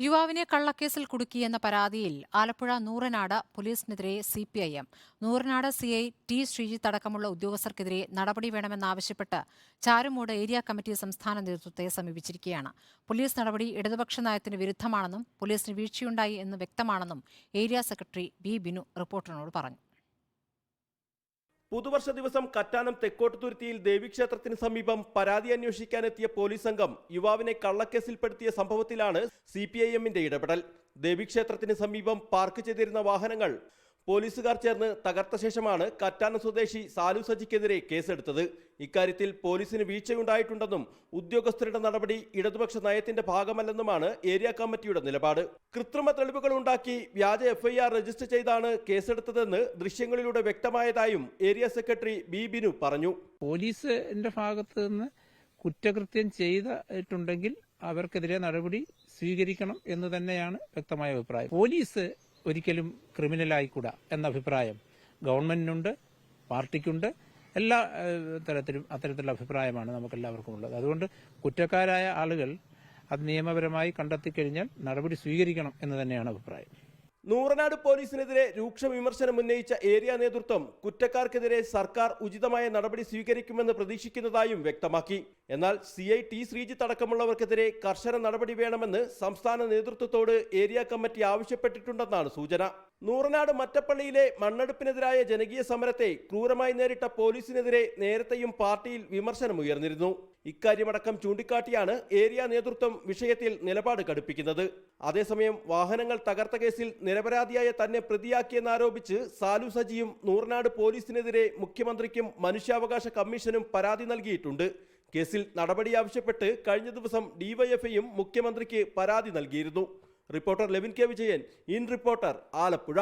യുവാവിനെ കള്ളക്കേസിൽ കുടുക്കിയെന്ന പരാതിയിൽ Alappuzha Nooranad പോലീസിനെതിരെ C P I M Nooranad C I T Sreejith അടക്കമുള്ള ഉദ്യോഗസ്ഥർക്കെതിരെ നടപടി വേണമെന്നാവശ്യപ്പെട്ട് ചാരുമൂട് ഏരിയ കമ്മിറ്റി സംസ്ഥാന നേതൃത്വത്തെ സമീപിച്ചിരിക്കുകയാണ്. പോലീസ് നടപടി ഇടതുപക്ഷ നയത്തിന് വിരുദ്ധമാണെന്നും പോലീസിന് വീഴ്ചയുണ്ടായി എന്ന് വ്യക്തമാണെന്നും ഏരിയ സെക്രട്ടറി ബി ബിനു റിപ്പോർട്ടറിനോട് പറഞ്ഞു. പുതുവർഷ ദിവസം കറ്റാനം തെക്കോട്ടുതുരുത്തിയിൽ ദേവീക്ഷേത്രത്തിന് സമീപം പരാതി അന്വേഷിക്കാനെത്തിയ പോലീസ് സംഘം യുവാവിനെ കള്ളക്കേസിൽപ്പെടുത്തിയ സംഭവത്തിലാണ് സി പി ഐ എമ്മിന്റെ ഇടപെടൽ. ദേവീക്ഷേത്രത്തിന് സമീപം പാർക്ക് ചെയ്തിരുന്ന വാഹനങ്ങൾ പോലീസുകാർ ചേർന്ന് തകർത്ത ശേഷമാണ് കറ്റാന സ്വദേശി സാലു സജിക്കെതിരെ കേസെടുത്തത്. ഇക്കാര്യത്തിൽ പോലീസിന് വീഴ്ചയുണ്ടായിട്ടുണ്ടെന്നും ഉദ്യോഗസ്ഥരുടെ നടപടി ഇടതുപക്ഷ നയത്തിന്റെ ഭാഗമല്ലെന്നുമാണ് ഏരിയ കമ്മിറ്റിയുടെ നിലപാട്. കൃത്രിമ തെളിവുകൾ ഉണ്ടാക്കി വ്യാജ എഫ്ഐആർ രജിസ്റ്റർ ചെയ്താണ് കേസെടുത്തതെന്ന് ദൃശ്യങ്ങളിലൂടെ വ്യക്തമായതായും ഏരിയ സെക്രട്ടറി ബി ബിനു പറഞ്ഞു. പോലീസിന്റെ ഭാഗത്ത് നിന്ന് കുറ്റകൃത്യം ചെയ്തിട്ടുണ്ടെങ്കിൽ അവർക്കെതിരെ നടപടി സ്വീകരിക്കണം എന്ന് തന്നെയാണ് വ്യക്തമായ അഭിപ്രായം. പോലീസ് ഒരിക്കലും ക്രിമിനലായിക്കൂടാ എന്ന അഭിപ്രായം. ഗവൺമെന്റിനുണ്ട് പാർട്ടിക്കുണ്ട് എല്ലാ തരത്തിലും അത്തരത്തിലുള്ള അഭിപ്രായമാണ് നമുക്കെല്ലാവർക്കും ഉള്ളത്. അതുകൊണ്ട് കുറ്റക്കാരായ ആളുകൾ അത് നിയമപരമായി കണ്ടെത്തിക്കഴിഞ്ഞാൽ നടപടി സ്വീകരിക്കണം എന്ന് തന്നെയാണ് അഭിപ്രായം. നൂറനാട് പോലീസിനെതിരെ രൂക്ഷ വിമർശനം ഉന്നയിച്ച ഏരിയ നേതൃത്വം കുറ്റക്കാർക്കെതിരെ സർക്കാർ ഉചിതമായ നടപടി സ്വീകരിക്കുമെന്ന് പ്രതീക്ഷിക്കുന്നതായും വ്യക്തമാക്കി. എന്നാൽ സി ഐ ടി ശ്രീജിത്ത് അടക്കമുള്ളവർക്കെതിരെ കർശന നടപടി വേണമെന്ന് സംസ്ഥാന നേതൃത്വത്തോട് ഏരിയ കമ്മിറ്റി ആവശ്യപ്പെട്ടിട്ടുണ്ടെന്നാണ് സൂചന. നൂറനാട് മറ്റപ്പള്ളിയിലെ മണ്ണെടുപ്പിനെതിരായ ജനകീയ സമരത്തെ ക്രൂരമായി നേരിട്ട പോലീസിനെതിരെ നേരത്തെയും പാർട്ടിയിൽ വിമർശനമുയർന്നിരുന്നു ഇക്കാര്യമടക്കം ചൂണ്ടിക്കാട്ടിയാണ് ഏരിയ നേതൃത്വം വിഷയത്തിൽ നിലപാട് കടുപ്പിക്കുന്നത്. അതേസമയം വാഹനങ്ങൾ തകർത്ത കേസിൽ നിരപരാധിയായ തന്നെ പ്രതിയാക്കിയെന്നാരോപിച്ച് സാലു സജിയും നൂറനാട് പോലീസിനെതിരെ മുഖ്യമന്ത്രിക്കും മനുഷ്യാവകാശ കമ്മീഷനും പരാതി നൽകിയിട്ടുണ്ട്. കേസിൽ നടപടി ആവശ്യപ്പെട്ട് കഴിഞ്ഞ ദിവസം ഡിവൈഎഫ്ഐയും മുഖ്യമന്ത്രിക്ക് പരാതി നൽകിയിരുന്നു. Reporter Levin K Vijayan in reporter Alappuzha.